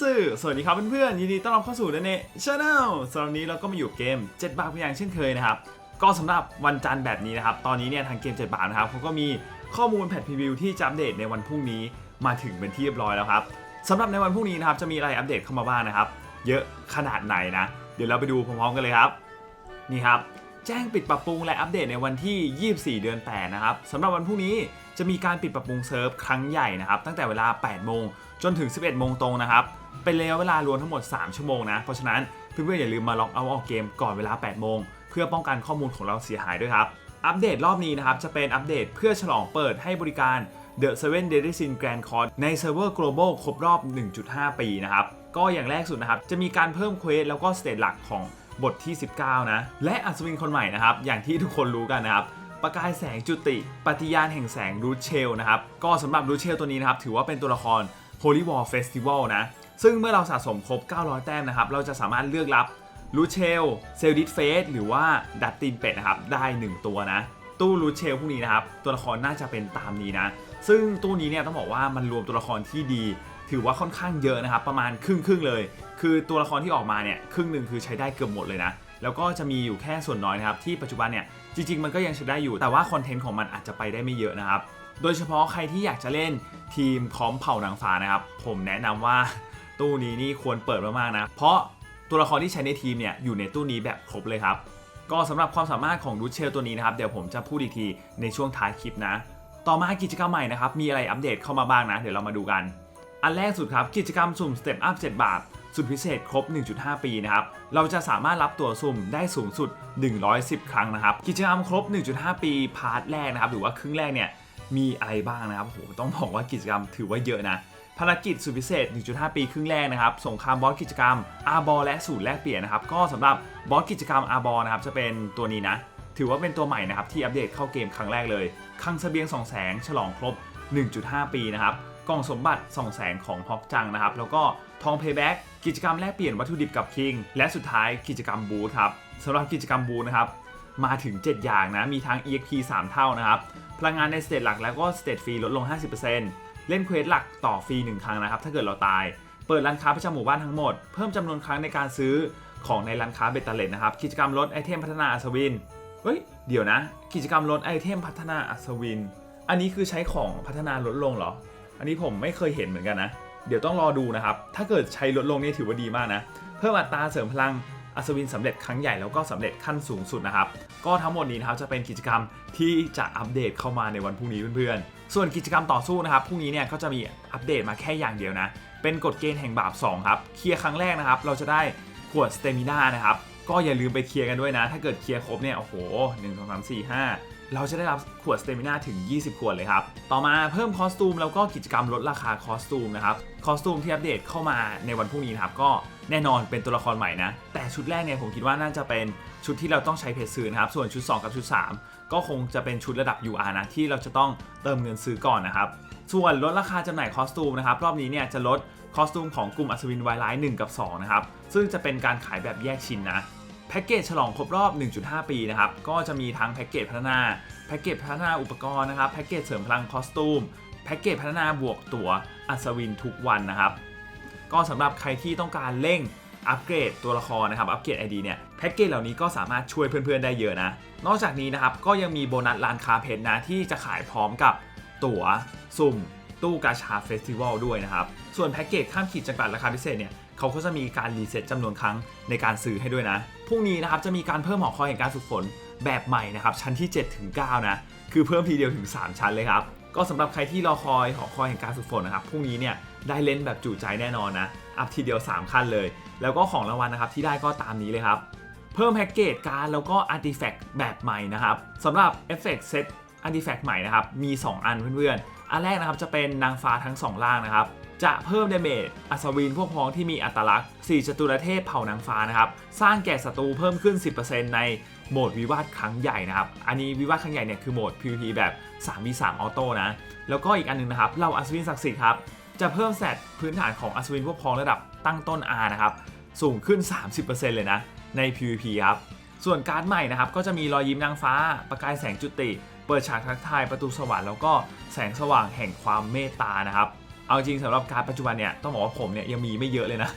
สื่อ สวัสดีครับเพื่อนๆ ยินดีต้อนรับเข้าสู่ดนเนชาแนลสำหรับวันนี้เราก็มาอยู่เกม 7 บาทพียงอย่างเช่นเคยนะครับ ก็สำหรับวันจันทร์แบบนี้นะครับ ตอนนี้เนี่ยทางเกม 7 บาทนะครับเขาก็มีข้อมูลแพทพรีวิวที่จะอัปเดตในวันพรุ่งนี้มาถึงเป็นที่เรียบร้อยแล้วครับสำหรับในวันพรุ่งนี้นะครับจะมีอะไรอัปเดตเข้ามาบ้างนะครับ เยอะขนาดไหนนะ เดี๋ยวเราไปดูพร้อมๆกันเลยครับ นี่ครับ แจ้งปิดปรับปรุงและอัปเดตในวันที่ 24 เดือน 8 นะครับสำหรับวันพรุ่งนี้จะมีการปิดปรับปรุงเซิร์ฟครั้งใหญ่นะครับตั้งแต่เวลา 8 โมงจนถึง 11 โมงตรงนะครับ เป็นระยะเวลารวมทั้งหมด 3 ชั่วโมงนะ เพราะฉะนั้นเพื่อนๆอย่าลืมมาล็อกเอาท์ออกเกมก่อนเวลา 8 โมง เพื่อป้องกันข้อมูลของเราเสียหายด้วยครับ อัปเดตรอบนี้นะครับ จะเป็นอัปเดตเพื่อฉลองเปิดให้บริการ The Seven Deadly Sin Grand Court ในเซิร์ฟเวอร์ global ครบรอบ 1.5 ปีนะครับ ก็อย่างแรกสุดนะครับ จะมีการเพิ่มเควสแล้วก็สเตจหลักของบทที่ 19 นะ และอัศวินคนใหม่นะครับ อย่างที่ทุกคนรู้กันนะครับประกายแสงจุติ ปฏิญาณแห่งแสงรูเชลนะครับ ก็สำหรับรูเชลตัวนี้นะครับ ถือว่าเป็นตัวละคร Holy War Festival นะ ซึ่งเมื่อเราสะสมครบ 900 แต้มนะครับ เราจะสามารถเลือกรับรูเชลเซลดิสเฟสหรือว่าดัตตินเป็ดนะครับ ได้ 1 ตัวนะ ตู้รูเชลพวกนี้นะครับ ตัวละครน่าจะเป็นตามนี้นะ ซึ่งตู้นี้เนี่ยต้องบอกว่ามันรวมตัวละครที่ดี ถือว่าค่อนข้างเยอะนะครับ ประมาณครึ่งครึ่งๆเลย คือตัวละครที่ออกมาเนี่ยครึ่งหนึ่งคือใช้ได้เกือบหมดเลยนะแล้วก็จะมีอยู่แค่ส่วนน้อยนะครับที่ปัจจุบันเนี่ยจริง ๆ มันก็ยังใช้ได้อยู่ แต่ว่าคอนเทนต์ของมันอาจจะไปได้ไม่เยอะนะครับ โดยเฉพาะใครที่อยากจะเล่นทีมพร้อมเผ่านางฟ้านะครับ ผมแนะนำว่า ตู้นี้นี่ควรเปิดมากๆนะ เพราะตัวละครที่ใช้ในทีมเนี่ยอยู่ในตู้นี้แบบครบเลยครับ ก็สำหรับความสามารถของดูเชลตัวนี้นะครับเดี๋ยวผมจะพูดอีกทีในช่วงท้ายคลิปนะ ต่อมากิจกรรมใหม่นะครับมีอะไรอัปเดตเข้ามาบ้างนะ เดี๋ยวเรามาดูกัน อันแรกสุดครับกิจกรรมสุ่มสเต็ปอัพ7บาทสุดพิเศษครบ 1.5 ปีนะครับ เราจะสามารถรับตัวสุ่มได้สูงสุด 110 ครั้งนะครับ กิจกรรมครบ 1.5 ปีพาร์ทแรกนะครับ หรือว่าครึ่งแรกเนี่ย มีอะไรบ้างนะครับโหต้องบอกว่ากิจกรรมถือว่าเยอะนะ ภารกิจสุดพิเศษ 1.5 ปีครึ่งแรกนะครับ สงครามบอสกิจกรรมอาบอและสูตรแลกเปลี่ยนนะครับ ก็สำหรับบอสกิจกรรมอาบอนะครับ จะเป็นตัวนี้นะ ถือว่าเป็นตัวใหม่นะครับ ที่อัปเดตเข้าเกมครั้งแรกเลยคังเสบียง2แสงฉลองครบ 1.5 ปีนะครับ กล่องสมบัติ2แสงของฮอกจังนะครับ แล้วก็ทองเพย์แบ็กกิจกรรมแลกเปลี่ยนวัตถุดิบกับคิง และสุดท้ายกิจกรรมบูธครับสำหรับกิจกรรมบูธนะครับ มาถึง 7 อย่างนะ มีทั้ง EXP 3 เท่านะครับ พลังงานในสเตจหลักแล้วก็สเตจฟรีลดลง 50% เล่นเควสหลักต่อฟรี1ครั้งนะครับ ถ้าเกิดเราตาย เปิดร้านค้าประจำหมู่บ้านทั้งหมด เพิ่มจำนวนครั้งในการซื้อของในร้านค้าเบตเตอร์เลตนะครับ กิจกรรมลดไอเทมพัฒนาอัศวิน เฮ้ย เดี๋ยวนะ กิจกรรมลดไอเทมพัฒนาอัศวิน อันนี้คือใช้ของพัฒนาลดลงเหรอ อันนี้ผมไม่เคยเห็นเหมือนกันนะ เดี๋ยวต้องรอดูนะครับ ถ้าเกิดใช้ลดลงนี่ถือว่าดีมากนะ เพิ่มอัตราเสริมพลัง อัศวินสำเร็จครั้งใหญ่แล้วก็สำเร็จขั้นสูงสุดนะครับ ก็ทั้งหมดนี้นะครับจะเป็นกิจกรรมที่จะอัปเดตเข้ามาในวันพรุ่งนี้เพื่อนๆ ส่วนกิจกรรมต่อสู้นะครับพรุ่งนี้เนี่ยก็จะมีอัปเดตมาแค่อย่างเดียวนะ เป็นกฎเกณฑ์แห่งบาป2ครับ เคลียร์ครั้งแรกนะครับ เราจะได้ขวดสเตมิน่านะครับ ก็อย่าลืมไปเคลียร์กันด้วยนะ ถ้าเกิดเคลียร์ครบเนี่ย โอ้โห1 2 3 4 5 เราจะได้รับขวดสเตมิน่าถึง 20 ขวดเลยครับ ต่อมาเพิ่มคอสตูมแล้วก็กิจกรรมลดราคาคอสตูมนะครับ คอสตูมที่อัปเดตเข้ามาในวันพรุ่งนี้นะครับก็ แน่นอนเป็นตัวละครใหม่นะ แต่ชุดแรกเนี่ยผมคิดว่าน่าจะเป็นชุดที่เราต้องใช้เพชรซื้อนะครับ ส่วนชุด 2 กับชุด 3 ก็คงจะเป็นชุดระดับ UR นะที่เราจะต้องเติมเงินซื้อก่อนนะครับ ส่วนลดราคาจำหน่ายคอสตูมนะครับรอบนี้เนี่ยจะลดคอสตูมของกลุ่มอัศวินไวไลท์1กับ2นะครับซึ่งจะเป็นการขายแบบแยกชิ้นนะแพ็กเกจฉลองครบรอบ 1.5 ปีนะครับ ก็จะมีทั้งแพ็กเกจพัฒนา แพ็กเกจพัฒนาอุปกรณ์นะครับ แพ็กเกจเสริมพลังคอสตูม แพ็กเกจพัฒนาบวกตั๋วอัศวินทุกวันนะครับ ก็สำหรับใครที่ต้องการเร่งอัปเกรดตัวละครนะครับ อัปเกรด ID เนี่ยแพ็กเกจเหล่านี้ก็สามารถช่วยเพื่อนๆได้เยอะนะ นอกจากนี้นะครับก็ยังมีโบนัสร้านคาเพชรนะที่จะขายพร้อมกับตั๋วสุ่มตู้กาชาเฟสติวัลด้วยนะครับ ส่วนแพ็กเกจข้ามขีดจำกัดราคาพิเศษเนี่ยเขาก็จะมีการรีเซ็ตจำนวนครั้งในการซื้อให้ด้วยนะ พรุ่งนี้นะครับจะมีการเพิ่มหอคอยแห่งการฝึกฝนแบบใหม่นะครับชั้นที่ 7 ถึง 9 นะ คือเพิ่มทีเดียวถึง 3 ชั้นเลยครับ ก็สำหรับใครที่รอคอยหอคอยแห่งการฝึกฝนนะครับพรุ่งนี้เนี่ย ได้เล่นแบบจุใจแน่นอนนะ อัพทีเดียว 3 ขั้นเลย แล้วก็ของรางวัลนะครับที่ได้ก็ตามนี้เลยครับ เพิ่มแพ็กเกจการแล้วก็อาร์ติแฟกต์แบบใหม่นะครับสำหรับเอฟเฟกต์เซตอาร์ติแฟกต์ใหม่นะครับ มี 2 อันเพื่อนๆ อันแรกนะครับจะเป็นนางฟ้าทั้ง 2 ล่างนะครับ จะเพิ่มเดเมจอัศวินพวกพ้องที่มีอัตลักษณ์ 4 จตุรเทพเผ่านางฟ้านะครับ สร้างแก่ศัตรูเพิ่มขึ้น 10%ในโหมดวิวาทครั้งใหญ่นะครับ อันนี้วิวาทครั้งใหญ่เนี่ยคือโหมด PVP แบบ 3v3 ออโต้นะ แล้วก็อีกอันนึงนะครับ เราอัศวินศักดิ์สิทธิ์ครับ จะเพิ่มแสตพื้นฐานของอัศวินพวกพ้องระดับตั้งต้น R นะครับสูงขึ้น 30%เลยนะใน PVP ครับส่วนการ์ดใหม่นะครับก็จะมีรอยยิ้มนางฟ้า ประกายแสงจุติ เปิดฉากทักทายประตูสวรรค์แล้วก็แสงสว่างแห่งความเมตตานะครับเอาจริงสำหรับการดปัจจุบันเนี่ยต้องบอกว่าผมเนี่ยยังมีไม่เยอะเลยนะ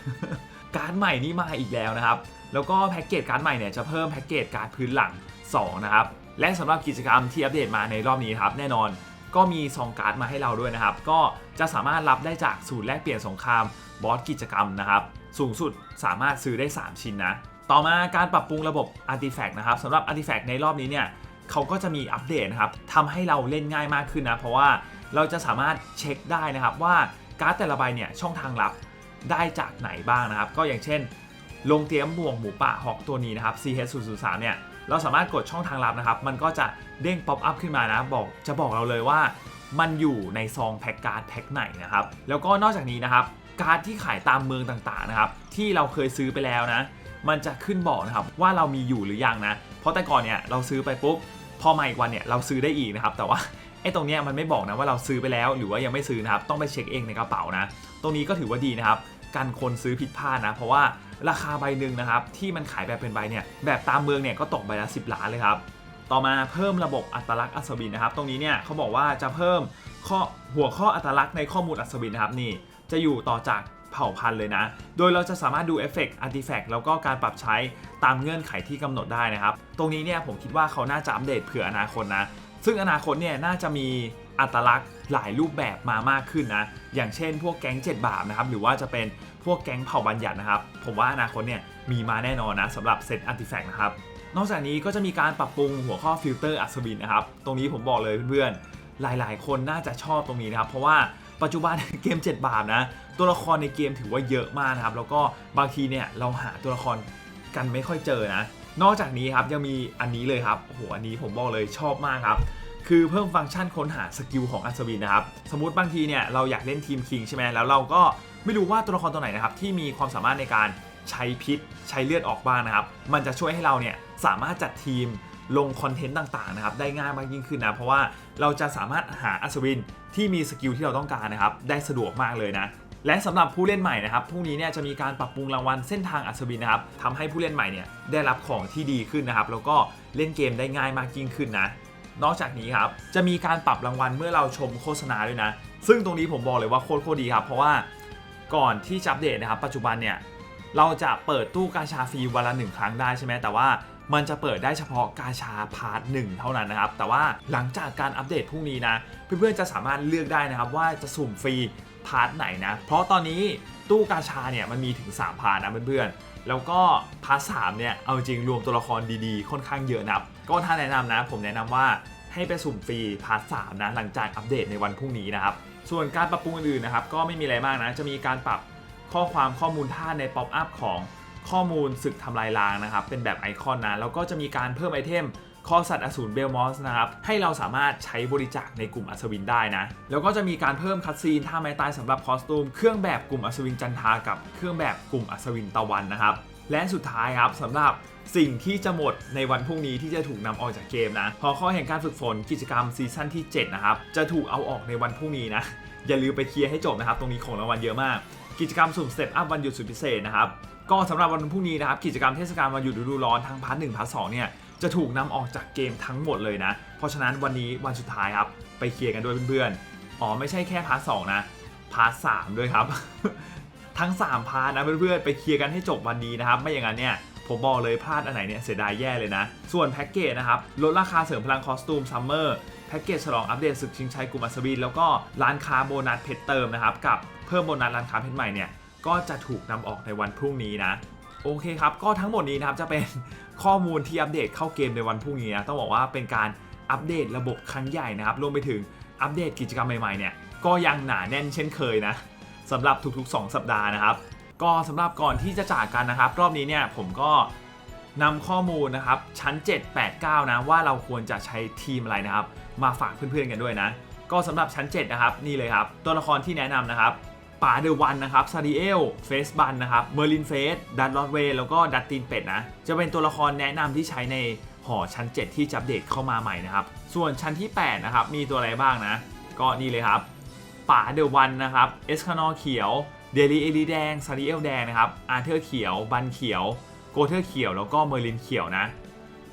การ์ดใหม่นี่มาอีกแล้วนะครับ แล้วก็แพ็กเกจการ์ดใหม่เนี่ยจะเพิ่มแพ็กเกจการ์ดพื้นหลัง 2 นะครับ และสำหรับกิจกรรมที่อัปเดตมาในรอบนี้ครับแน่นอน ก็มีซองการ์ดมาให้เราด้วยนะครับ ก็จะสามารถรับได้จากศูนย์แลกเปลี่ยนสงครามบอสกิจกรรมนะครับ สูงสุดสามารถซื้อได้ 3 ชิ้นนะ ต่อมาการปรับปรุงระบบ Artifact นะครับสำหรับ Artifact ในรอบนี้เนี่ยเขาก็จะมีอัปเดตนะครับทำให้เราเล่นง่ายมากขึ้นนะ เพราะว่าเราจะสามารถเช็คได้นะครับ ว่าการ์ดแต่ละใบเนี่ยช่องทางลับได้จากไหนบ้างนะครับ ก็อย่างเช่น ลงเตรียมบ่วงหมูป่าฮอกตัวนี้นะครับ CH003 เนี่ย เราสามารถกดช่องทางลับนะครับ มันก็จะเด้งป๊อปอัพขึ้นมานะ บอกจะบอกเราเลยว่า มันอยู่ในซองแพ็กการ์ดแพ็กไหนนะครับ แล้วก็นอกจากนี้นะครับการ์ดที่ขายตามเมืองต่างๆนะครับ ที่เราเคยซื้อไปแล้วนะ มันจะขึ้นบอกนะครับว่าเรามีอยู่หรือยังนะ เพราะแต่ก่อนเนี่ยเราซื้อไปปุ๊บพอมาอีกวันเนี่ยเราซื้อได้อีกนะครับ แต่ว่าไอ้ตรงเนี้ยมันไม่บอกนะว่าเราซื้อไปแล้วหรือว่ายังไม่ซื้อนะครับ ต้องไปเช็คเองในกระเป๋านะ ตรงนี้ก็ถือว่าดีนะครับกันคนซื้อผิดพลาดนะ เพราะว่า ราคาใบหนึ่งนะครับที่มันขายแบบเป็นใบเนี่ยแบบตามเมืองเนี่ยก็ตกใบละ10 ล้านเลยครับต่อมาเพิ่มระบบอัตลักษณ์อัศวินนะครับ ตรงนี้เนี่ยเขาบอกว่าจะเพิ่มข้อหัวข้ออัตลักษณ์ในข้อมูลอัศวินนะครับนี่จะอยู่ต่อจากเผ่าพันธุ์เลยนะ โดยเราจะสามารถดูเอฟเฟกต์อาร์ติแฟกต์แล้วก็การปรับใช้ตามเงื่อนไขที่กำหนดได้นะครับ ตรงนี้เนี่ยผมคิดว่าเขาน่าจะอัปเดตเผื่ออนาคตนะ ซึ่งอนาคตเนี่ยน่าจะมีอัตลักษณ์หลายรูปแบบมามากขึ้นนะ อย่างเช่นพวกแก๊ง7บาทนะครับ หรือว่าจะเป็น พวกแก๊งเผ่าบัญญัตินะครับ ผมว่าอนาคตเนี่ยมีมาแน่นอนนะสำหรับเซตอาร์ติแฟกต์นะครับ นอกจากนี้ก็จะมีการปรับปรุงหัวข้อฟิลเตอร์อัศวินนะครับ ตรงนี้ผมบอกเลยเพื่อนๆ หลายๆ คนน่าจะชอบตรงนี้นะครับ เพราะว่าปัจจุบันเกม 7 บาทนะ ตัวละครในเกมถือว่าเยอะมากนะครับ แล้วก็บางทีเนี่ยเราหาตัวละครกันไม่ค่อยเจอนะ นอกจากนี้ครับยังมีอันนี้เลยครับโอ้โหอันนี้ผมบอกเลยชอบมากครับคือเพิ่มฟังก์ชันค้นหาสกิลของอัศวินนะครับ สมมติบางทีเนี่ยเราอยากเล่นทีมคิงใช่ไหมแล้วเราก็ ไม่รู้ว่าตัวละครตัวไหนนะครับที่มีความสามารถในการใช้พิษใช้เลือดออกบ้างนะครับ มันจะช่วยให้เราเนี่ยสามารถจัดทีมลงคอนเทนต์ต่างๆนะครับได้ง่ายมากยิ่งขึ้นนะเพราะว่าเราจะสามารถหาอัศวินที่มีสกิลที่เราต้องการนะครับได้สะดวกมากเลยนะและสำหรับผู้เล่นใหม่นะครับพรุ่งนี้เนี่ยจะมีการปรับปรุงรางวัลเส้นทางอัศวินนะครับทำให้ผู้เล่นใหม่เนี่ยได้รับของที่ดีขึ้นนะครับแล้วก็เล่นเกมได้ง่ายมากยิ่งขึ้นนะนอกจากนี้ครับจะมีการปรับรางวัลเมื่อเราชมโฆษณาด้วยนะ ซึ่งตรงนี้ผมบอกเลยว่าโคตรโคตรดีครับเพราะว่า ก่อนที่จะอัปเดตนะครับ ปัจจุบันเนี่ยเราจะเปิดตู้กาชาฟรีวันละหนึ่งครั้งได้ใช่ไหมแต่ว่ามันจะเปิดได้เฉพาะกาชาพาร์ทหนึ่งเท่านั้นนะครับ แต่ว่าหลังจากการอัปเดตพรุ่งนี้นะ เพื่อนๆจะสามารถเลือกได้นะครับว่าจะสุ่มฟรีพาร์ทไหนนะ เพราะตอนนี้ตู้กาชาเนี่ยมันมีถึง 3 พาร์ทนะเพื่อนๆ แล้วก็พาร์ทสามเนี่ยเอาจริงรวมตัวละครดีๆ ค่อนข้างเยอะนะก็ถ้าแนะนำนะ ผมแนะนำว่าให้ไปสุ่มฟรีพาร์ทสามนะหลังจากอัปเดตในวันพรุ่งนี้นะครับ ส่วนการปรับปรุงอื่นๆนะครับก็ไม่มีอะไรมากนะ จะมีการปรับข้อความข้อมูลท่าในป๊อปอัพของข้อมูลศึกทำลายล้างนะครับ เป็นแบบไอคอนนะ แล้วก็จะมีการเพิ่มไอเทมคอสัตว์อสูรเบลมอสนะครับ ให้เราสามารถใช้บริจาคในกลุ่มอัศวินได้นะ แล้วก็จะมีการเพิ่มคัตซีนท่าไม้ตายสำหรับคอสตูม เครื่องแบบกลุ่มอัศวินจันทากับเครื่องแบบกลุ่มอัศวินตะวันนะครับ และสุดท้ายครับสำหรับ สิ่งที่จะหมดในวันพรุ่งนี้ที่จะถูกนำออกจากเกมนะพอข้อแห่งการฝึกฝนกิจกรรมซีซั่นที่ 7 นะครับ จะถูกเอาออกในวันพรุ่งนี้นะ อย่าลืมไปเคลียร์ให้จบนะครับ ตรงนี้ของรางวัลเยอะมาก กิจกรรมสุ่มสเต็ปอัพวันหยุดสุดพิเศษนะครับ ก็สำหรับวันพรุ่งนี้นะครับ กิจกรรมเทศกาลวันหยุดฤดูร้อนทั้งพาร์ทหนึ่งพาร์ทสองเนี่ยจะถูกนำออกจากเกมทั้งหมดเลยนะ เพราะฉะนั้นวันนี้วันสุดท้ายครับไปเคลียร์กันด้วยเพื่อนๆ อ๋อไม่ใช่แค่พาร์ทสองนะพาร์ทสามด้วยครับ ทั้ง 3 พาร์ทนะเพื่อนๆไปเคลียร์กันให้จบวันนี้นะครับ ไม่อย่างนั้นเนี่ย ผมบอกเลยพลาดอันไหนเนี่ยเสียดายแย่เลยนะ ส่วนแพ็กเกจนะครับลดราคาเสริมพลังคอสตูมซัมเมอร์แพ็กเกจฉลองอัปเดตศึกชิงชัยกลุ่มอัศวินแล้วก็ร้านค้าโบนัสเพชรเติมนะครับกับเพิ่มโบนัสร้านค้าเพชรใหม่เนี่ยก็จะถูกนำออกในวันพรุ่งนี้นะโอเคครับ ก็ทั้งหมดนี้นะครับจะเป็นข้อมูลที่อัปเดตเข้าเกมในวันพรุ่งนี้นะต้องบอกว่าเป็นการอัปเดตระบบครั้งใหญ่นะครับรวมไปถึงอัปเดตกิจกรรมใหม่ๆเนี่ยก็ยังหนาแน่นเช่นเคยนะสำหรับทุกๆ 2 สัปดาห์นะครับ ก็สำหรับก่อนที่จะจากกันนะครับ รอบนี้เนี่ยผมก็นำข้อมูลนะครับชั้น 7 8 9 นะว่าเราควรจะใช้ทีมอะไรนะครับ มาฝากเพื่อนๆกันด้วยนะ ก็สำหรับชั้น 7 นะครับ นี่เลยครับ ตัวละครที่แนะนำนะครับป่าเดอะวันนะครับซาดิเอลเฟสบันนะครับเมอร์ลินเฟสดัตลอดเวแล้วก็ดัตตินเป็ดนะ จะเป็นตัวละครแนะนำที่ใช้ในหอชั้น 7 ที่จะอัปเดตเข้ามาใหม่นะครับ ส่วนชั้นที่ 8 นะครับ มีตัวอะไรบ้างนะ ก็นี่เลยครับป่าเดอะวันนะครับเอสคานอเขียว เดลีเอลีแดงซาริเอลแดงนะครับอาร์เธอร์เขียว บันเขียว โกเทอร์เขียว แล้วก็เมอร์ลินเขียวนะ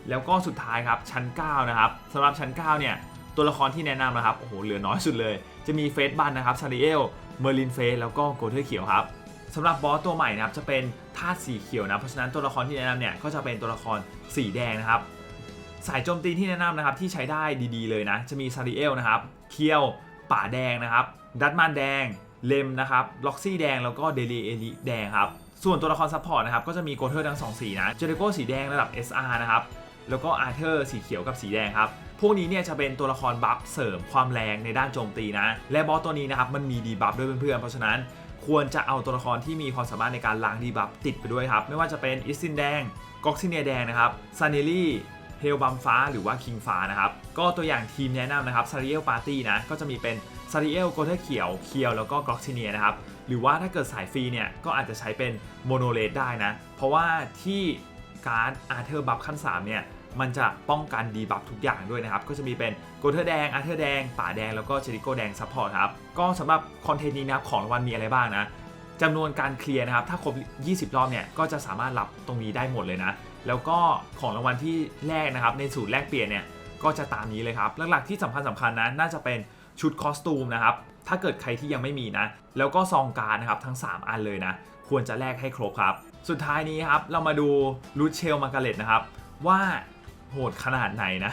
แล้วก็สุดท้ายครับชั้น 9 นะครับสำหรับชั้น 9 เนี่ยตัวละครที่แนะนำนะครับโอ้โหเหลือน้อยสุดเลย จะมีเฟสบันนะครับซาริเอลเมอร์ลินเฟสแล้วก็โกเทอร์เขียวครับสำหรับบอสตัวใหม่นะครับจะเป็นธาตุสีเขียวนะเพราะฉะนั้นตัวละครที่แนะนำเนี่ยก็จะเป็นตัวละครสีแดงนะครับสายโจมตีที่แนะนำนะครับที่ใช้ได้ดีๆเลยนะ จะมีซาริเอลนะครับเคียวป่าแดงนะครับ ดัตมันแดง เลมนะครับล็อกซี่แดงแล้วก็เดลีเอลิแดงครับ ส่วนตัวละครซัพพอร์ตนะครับก็จะมีโกเทอร์ทั้งสองสีนะ เจเรโกสีแดงระดับ SR นะครับ แล้วก็อาร์เธอร์สีเขียวกับสีแดงครับ พวกนี้เนี่ยจะเป็นตัวละครบัฟเสริมความแรงในด้านโจมตีนะ และบอสตัวนี้นะครับมันมีดีบัฟด้วยเพื่อนๆ เพราะฉะนั้นควรจะเอาตัวละครที่มีความสามารถในการล้างดีบัฟติดไปด้วยครับ ไม่ว่าจะเป็นอิสซินแดงก็อกซิเนียแดงนะครับซาเนลี่เฮลบัมฟ้าหรือว่าคิงฟ้านะครับ ก็ตัวอย่างทีมแนะนำนะครับซาริเอลปาร์ตี้นะ ก็จะมีเป็น ซาริเอลโกเทเขียวเคียวแล้วก็กรอกซิเนียนะครับ หรือว่าถ้าเกิดสายฟรีเนี่ย ก็อาจจะใช้เป็นโมโนเลดได้นะ เพราะว่าที่การ์ดอาร์เธอร์บัฟขั้น 3 เนี่ย มันจะป้องกันดีบัฟทุกอย่างด้วยนะครับ ก็จะมีเป็นโกเทอร์แดง อาร์เธอร์แดง ป่าแดง แล้วก็เชริโกแดงซัพพอร์ตครับ ก็สำหรับคอนเทนต์นี้นะครับของรางวัลมีอะไรบ้างนะจำนวนการเคลียร์นะครับ ถ้าครบ 20 รอบเนี่ย ก็จะสามารถรับตรงนี้ได้หมดเลยนะ แล้วก็ของรางวัลที่แรกนะครับ ในสูตรแลกเปลี่ยนเนี่ย ก็จะตามนี้เลยครับ หลักๆที่สำคัญสำคัญนะ น่าจะเป็น ชุดคอสตูมนะครับ ถ้าเกิดใครที่ยังไม่มีนะ แล้วก็ซองการดนะครับทั้ง 3 อันเลยนะ ควรจะแลกให้ครบครับ สุดท้ายนี้ครับเรามาดูรูทเชลมาการเลตนะครับ ว่าโหดขนาดไหนนะ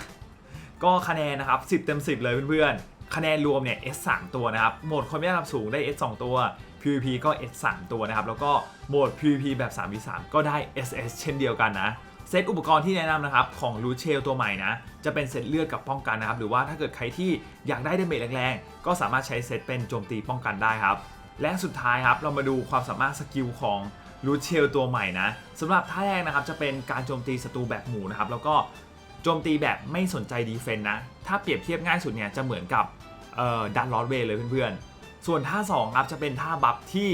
ก็คะแนนนะครับ 10 เต็ม 10 เลยเพื่อนๆ คะแนนรวมเนี่ย S 3ตัวนะครับ โหมดความยากระดับสูงได้ S 2ตัว PVP ก็ S 3ตัวนะครับ แล้วก็โหมด PVP แบบ 3v3 ก็ได้ SS เช่นเดียวกันนะ เซตอุปกรณ์ที่แนะนำนะครับของรูเชลตัวใหม่นะจะเป็นเซตเลือดกับป้องกันนะครับหรือว่าถ้าเกิดใครที่อยากได้เดเมจแรงๆ ก็สามารถใช้เซตเป็นโจมตีป้องกันได้ครับ และสุดท้ายครับเรามาดูความสามารถสกิลของรูเชลตัวใหม่นะสำหรับท่าแรกนะครับจะเป็นการโจมตีศัตรูแบบหมู่นะครับแล้วก็โจมตีแบบไม่สนใจดีเฟนต์นะถ้าเปรียบเทียบง่ายสุดเนี่ยจะเหมือนกับดันลอสเวย์เลยเพื่อนๆ ส่วนท่า2ครับจะเป็นท่าบัฟที่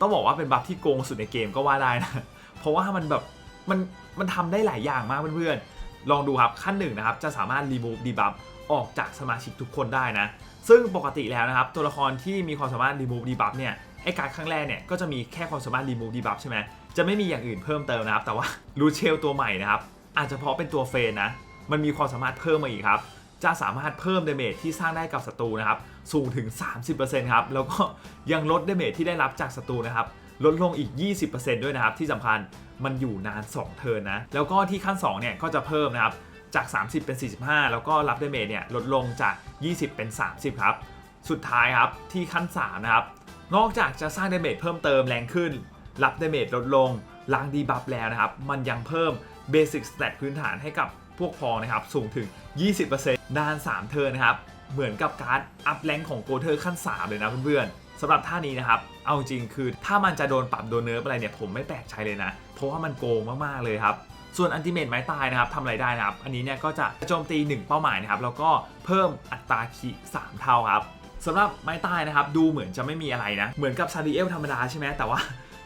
ต้องบอกว่าเป็นบัฟที่โกงสุดในเกมก็ว่าได้นะเพราะว่ามันแบบ มันมันทำได้หลายอย่างมากเพื่อนๆ ลองดูครับขั้นหนึ่งนะครับจะสามารถรีมูฟดีบัฟออกจากสมาชิกทุกคนได้นะ ซึ่งปกติแล้วนะครับ ตัวละครที่มีความสามารถรีมูฟดีบัฟเนี่ยไอการครั้งแรกเนี่ยก็จะมีแค่ความสามารถรีมูฟดีบัฟใช่ไหมจะไม่มีอย่างอื่นเพิ่มเติมนะครับ แต่ว่ารูเชลตัวใหม่นะครับอาจจะเพราะเป็นตัวเฟนนะมันมีความสามารถเพิ่มมาอีกครับจะสามารถเพิ่มเดเมจที่สร้างได้กับศัตรูนะครับสูงถึง 30%ครับแล้วก็ยังลดเดเมจที่ได้รับจากศัตรูนะครับลดลงอีก 20%ด้วยนะครับที่สำคัญ มันอยู่นาน 2 เทิร์นนะ แล้วก็ที่ขั้น2เนี่ยก็จะเพิ่มนะครับ จาก 30 เป็น 45 แล้วก็รับเดเมจเนี่ยลดลงจาก 20 เป็น 30 ครับ สุดท้ายครับที่ขั้น3นะครับ นอกจากจะสร้างเดเมจเพิ่มเติมแรงขึ้น รับเดเมจลดลงล้างดีบัฟแล้วนะครับ มันยังเพิ่มเบสิกสเตตพื้นฐานให้กับพวกพองนะครับ สูงถึง 20%นาน 3 เทิร์นนะครับ เหมือนกับการ์ดอัพแรงของโกเทอร์ขั้น 3 เลยนะเพื่อนๆ สำหรับท่านี้นะครับ เอาจริงคือถ้ามันจะโดนปรับโดนเนิร์ฟอะไรเนี่ยผมไม่แปลกใจเลยนะ เพราะว่ามันโกงมากๆเลยครับ ส่วนอันติเมตไม้ตายนะครับทำอะไรได้นะครับ อันนี้เนี่ยก็จะโจมตี 1 เป้าหมายนะครับ แล้วก็เพิ่มอัตราคี3เท่าครับสำหรับไม้ตายนะครับ ดูเหมือนจะไม่มีอะไรนะ เหมือนกับซาริเอลธรรมดาใช่ไหมแต่ว่า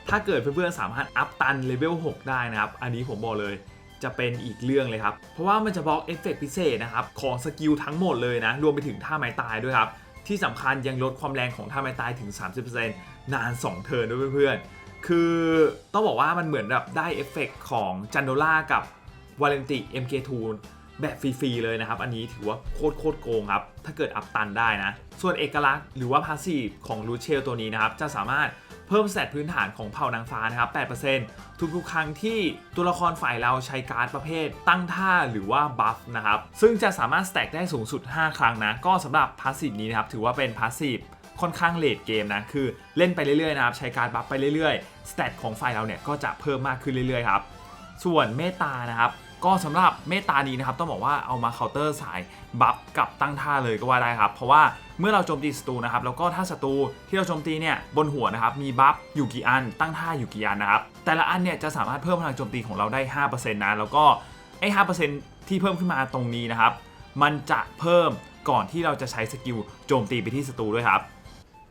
ถ้าเกิดเพื่อนๆสามารถอัพตันเลเวล6ได้นะครับ อันนี้ผมบอกเลยจะเป็นอีกเรื่องเลยครับ เพราะว่ามันจะบล็อกเอฟเฟกต์พิเศษนะครับ ของสกิลทั้งหมดเลยนะ รวมไปถึงท่าไม้ตายด้วยครับ ที่สำคัญยังลดความแรงของท่าไม้ตายถึง 30%นาน 2 เทิร์นด้วยเพื่อนๆ คือต้องบอกว่ามันเหมือนแบบได้เอฟเฟกต์ของจันโดล่ากับวาเลนติ MK2 แบบฟรีๆเลยนะครับ อันนี้ถือว่าโคตรโคตรโกงครับ ถ้าเกิดอัพตันได้นะ ส่วนเอกลักษณ์หรือว่าพาสซีฟของรูเชลตัวนี้นะครับ จะสามารถเพิ่มสแตพื้นฐานของเผ่านางฟ้านะครับ 8%ทุกๆ ครั้งที่ตัวละครฝ่ายเราใช้การ์ดประเภท ตั้งท่าหรือว่าบัฟนะครับ ซึ่งจะสามารถสแต็กได้สูงสุด 5 ครั้งนะ ก็สำหรับพาสซีฟนี้นะครับ ถือว่าเป็นพาสซีฟค่อนข้างเลดเกมนะ คือเล่นไปเรื่อยๆนะครับ ใช้การ์ดบัฟไปเรื่อยๆสแตทของฝ่ายเราเนี่ยก็จะเพิ่มมากขึ้นเรื่อยๆครับ ส่วนเมตานะครับ ก็สำหรับเมตตานี้นะครับต้องบอกว่าเอามาเคาน์เตอร์สายบัฟกับตั้งท่าเลยก็ว่าได้ครับ เพราะว่าเมื่อเราโจมตีศัตรูนะครับแล้วก็ถ้าศัตรูที่เราโจมตีเนี่ยบนหัวนะครับมีบัฟอยู่กี่อัน ตั้งท่าอยู่กี่อันนะครับแต่ละอันเนี่ยจะสามารถเพิ่มพลังโจมตีของเราได้ 5%นะแล้วก็ไอ้5%ที่เพิ่มขึ้นมาตรงนี้นะครับ มันจะเพิ่มก่อนที่เราจะใช้สกิลโจมตีไปที่ศัตรูด้วยครับ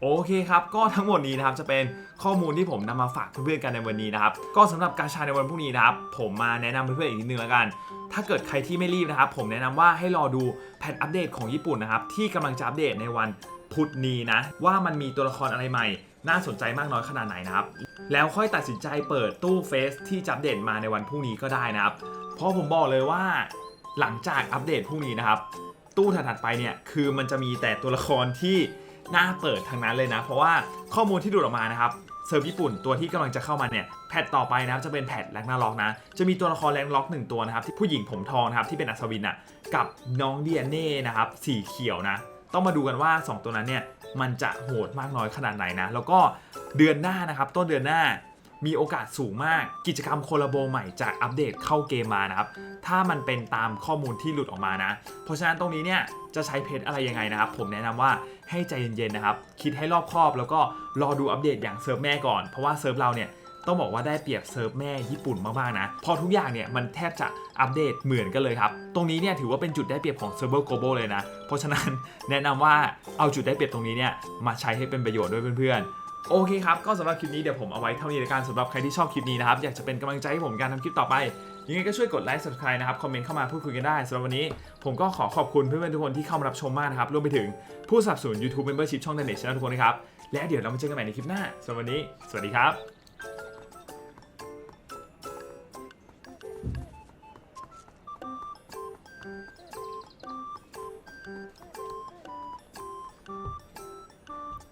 โอเคครับ ก็ทั้งหมดนี้นะครับจะเป็นข้อมูลที่ผมนำมาฝากเพื่อนๆกันในวันนี้นะครับก็สำหรับการชาในวันพรุ่งนี้นะครับผมมาแนะนำเพื่อนๆอีกนิดนึงแล้วกัน ถ้าเกิดใครที่ไม่รีบนะครับ ผมแนะนำว่าให้รอดูแพทอัปเดตของญี่ปุ่นนะครับที่กำลังจะอัปเดตในวันพุธนี้นะ ว่ามันมีตัวละครอะไรใหม่ น่าสนใจมากน้อยขนาดไหนนะครับ แล้วค่อยตัดสินใจเปิดตู้เฟสที่จะอัปเดตมาในวันพรุ่งนี้ก็ได้นะครับ เพราะผมบอกเลยว่าหลังจากอัปเดตพรุ่งนี้นะครับ ตู้ถัดๆไปเนี่ยคือมันจะมีแต่ตัวละครที่ น่าเปิดทั้งนั้นเลยนะ เพราะว่าข้อมูลที่ดูดออกมานะครับเซิร์ฟญี่ปุ่นตัวที่กำลังจะเข้ามาเนี่ยแพทต่อไปนะครับจะเป็นแพทแรงนาล็อกนะ จะมีตัวละครแรงล็อกหนึ่งตัวนะครับที่ผู้หญิงผมทองนะครับที่เป็นอัศวินอะกับน้องเดียเน่นะครับสีเขียวนะ ต้องมาดูกันว่า 2 ตัวนั้นเนี่ยมันจะโหดมากน้อยขนาดไหนนะ แล้วก็เดือนหน้านะครับต้นเดือนหน้า มีโอกาสสูงมาก กิจกรรมโคลาโบใหม่จะอัปเดตเข้าเกมมานะครับ ถ้ามันเป็นตามข้อมูลที่หลุดออกมานะ เพราะฉะนั้นตรงนี้เนี่ยจะใช้เพจอะไรยังไงนะครับ ผมแนะนำว่าให้ใจเย็นๆนะครับ คิดให้รอบคอบ แล้วก็รอดูอัปเดตอย่างเซิร์ฟแม่ก่อน เพราะว่าเซิร์ฟเราเนี่ยต้องบอกว่าได้เปรียบเซิร์ฟแม่ญี่ปุ่นมากๆนะ พอทุกอย่างเนี่ยมันแทบจะอัปเดตเหมือนกันเลยครับ ตรงนี้เนี่ยถือว่าเป็นจุดได้เปรียบของเซิร์ฟเวอร์ global เลยนะ เพราะฉะนั้นแนะนำว่าเอาจุดได้เปรียบตรงนี้เนี่ยมาใช้ให้เป็นประโยชน์ด้วยเพื่อนๆ โอเคครับ ก็สำหรับคลิปนี้เดี๋ยวผมเอาไว้เท่านี้ละกันสำหรับใครที่ชอบคลิปนี้นะครับ อยากจะเป็นกำลังใจให้ผมการทำคลิปต่อไป ยังไงก็ช่วยกดไลค์ subscribe นะครับ คอมเมนต์เข้ามาพูดคุยกันได้สำหรับวันนี้ ผมก็ขอขอบคุณเพื่อนๆทุกคนที่เข้ามารับชมมากนะครับรวมไปถึงผู้สนับสนุน YouTube Membership ช่อง The Net Channel ทุกคนนะครับและเดี๋ยวเรามาเจอกันใหม่ในคลิปหน้าสำหรับวันนี้ สวัสดีครับ